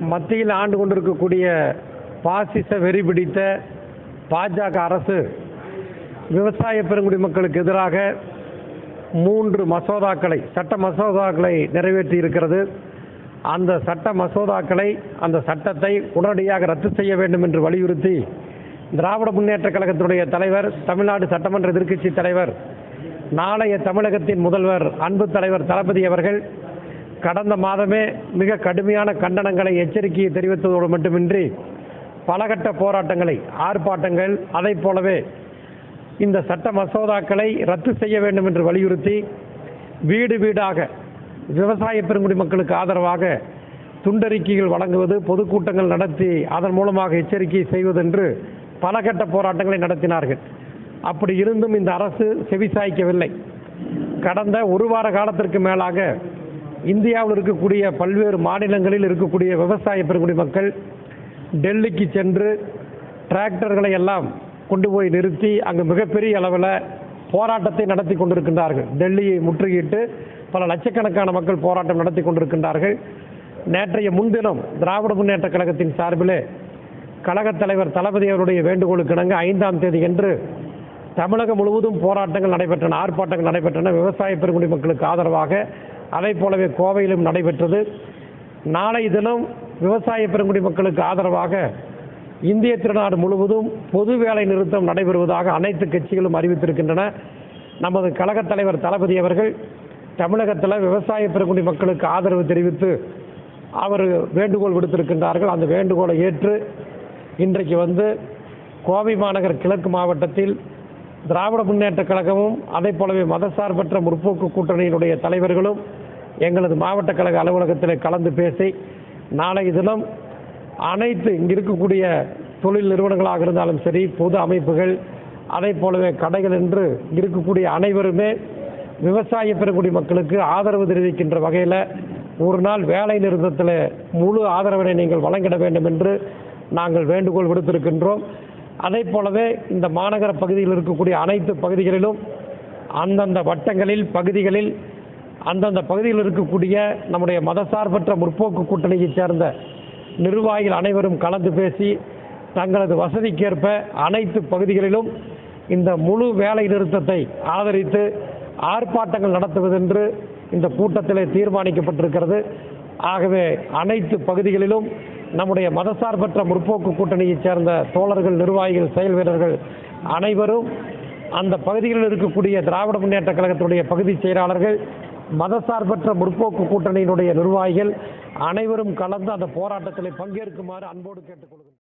மத்தியில் ஆண்டு கொண்டிருக்கக்கூடிய பாசிச வெறி பிடித்த பாஜக அரசு விவசாய பெருங்குடி மக்களுக்கு எதிராக மூன்று மசோதாக்களை சட்ட மசோதாக்களை நிறைவேற்றி இருக்கிறது. அந்த சட்ட மசோதாக்களை அந்த சட்டத்தை உடனடியாக ரத்து செய்ய வேண்டும் என்று வலியுறுத்தி திராவிட முன்னேற்ற கழகத்தினுடைய தலைவர் தமிழ்நாடு சட்டமன்ற எதிர்க்கட்சி தலைவர் நாளைய தமிழகத்தின் முதல்வர் அன்பு தலைவர் தளபதி அவர்கள் கடந்த மாதமே மிக கடுமையான கண்டனங்களை எச்சரிக்கையை தெரிவித்ததோடு மட்டுமின்றி பலகட்ட போராட்டங்களை ஆர்ப்பாட்டங்கள் அதைப் போலவே இந்த சட்ட மசோதாக்களை ரத்து செய்ய வேண்டும் என்று வலியுறுத்தி வீடு வீடாக விவசாய பெருங்குடி மக்களுக்கு ஆதரவாக துண்டறிக்கைகள் வழங்குவது பொதுக்கூட்டங்கள் நடத்தி அதன் மூலமாக எச்சரிக்கை செய்வதென்று பல கட்ட போராட்டங்களை நடத்தினார்கள். அப்படி இருந்தும் இந்த அரசு செவிசாய்க்கவில்லை. கடந்த ஒரு வார காலத்திற்கு மேலாக இந்தியாவில் இருக்கக்கூடிய பல்வேறு மாநிலங்களில் இருக்கக்கூடிய விவசாய பெருங்குடி மக்கள் டெல்லிக்கு சென்று டிராக்டர்களை எல்லாம் கொண்டு போய் நிறுத்தி அங்கு மிகப்பெரிய அளவில் போராட்டத்தை நடத்தி கொண்டிருக்கின்றார்கள். டெல்லியை முற்றுகையிட்டு பல லட்சக்கணக்கான மக்கள் போராட்டம் நடத்தி கொண்டிருக்கின்றார்கள். நேற்றைய முன்தினம் திராவிட முன்னேற்ற கழகத்தின் சார்பிலே கழகத் தலைவர் தளபதி அவருடைய வேண்டுகோளுக்கு இணங்க ஐந்தாம் தேதி என்று தமிழகம் முழுவதும் போராட்டங்கள் நடைபெற்றன ஆர்ப்பாட்டங்கள் நடைபெற்றன. விவசாய பெருங்குடி மக்களுக்கு ஆதரவாக அதை போலவே கோவையிலும் நடைபெற்றது. நாளை தினம் விவசாய பெருங்குடி மக்களுக்கு ஆதரவாக இந்திய திருநாடு முழுவதும் பொது வேலை நிறுத்தம் நடைபெறுவதாக அனைத்து கட்சிகளும் அறிவித்திருக்கின்றன. நமது கழகத் தலைவர் தளபதி அவர்கள் தமிழகத்தில் விவசாய பெருங்குடி மக்களுக்கு ஆதரவு தெரிவித்து அவர் வேண்டுகோள் விடுத்திருக்கின்றார்கள். அந்த வேண்டுகோளை ஏற்று இன்றைக்கு வந்து கோவை மாநகர் கிழக்கு மாவட்டத்தில் திராவிட முன்னேற்ற கழகமும் அதை போலவே மதசார்பற்ற முற்போக்கு கூட்டணியினுடைய தலைவர்களும் எங்களது மாவட்ட கழக அலுவலகத்தில் கலந்து பேசி நாளைய தினம் அனைத்து இங்கே இருக்கக்கூடிய தொழில் நிறுவனங்களாக இருந்தாலும் சரி பொது அமைப்புகள் அதே போலவே கடைகள் என்று இருக்கக்கூடிய அனைவருமே விவசாய பெறக்கூடிய மக்களுக்கு ஆதரவு தெரிவிக்கின்ற வகையில் ஒரு நாள் வேலை நிறுத்தத்தில் முழு ஆதரவினை நீங்கள் வழங்கிட வேண்டும் என்று நாங்கள் வேண்டுகோள் விடுத்திருக்கின்றோம். அதை போலவே இந்த மாநகர பகுதியில் இருக்கக்கூடிய அனைத்து பகுதிகளிலும் அந்தந்த வட்டங்களில் பகுதிகளில் அந்தந்த பகுதியில் இருக்கக்கூடிய நம்முடைய மதசார்பற்ற முற்போக்கு கூட்டணியைச் சேர்ந்த நிர்வாகிகள் அனைவரும் கலந்து பேசி தங்களது வசதிக்கேற்ப அனைத்து பகுதிகளிலும் இந்த முழு வேலை நிறுத்தத்தை ஆதரித்து ஆர்ப்பாட்டங்கள் நடத்துவதென்று இந்த கூட்டத்திலே தீர்மானிக்கப்பட்டிருக்கிறது. ஆகவே அனைத்து பகுதிகளிலும் நம்முடைய மதசார்பற்ற முற்போக்கு கூட்டணியைச் சேர்ந்த தோழர்கள் நிர்வாகிகள் செயல் வீரர்கள் அனைவரும் அந்த பகுதிகளில் இருக்கக்கூடிய திராவிட முன்னேற்ற கழகத்தினுடைய பகுதி செயலாளர்கள் மதசார்பற்ற முற்போக்கு கூட்டணியினுடைய நிர்வாகிகள் அனைவரும் கலந்து அந்த போராட்டத்தில் பங்கேற்குமாறு அன்போடு கேட்டுக்கொள்கிறேன்.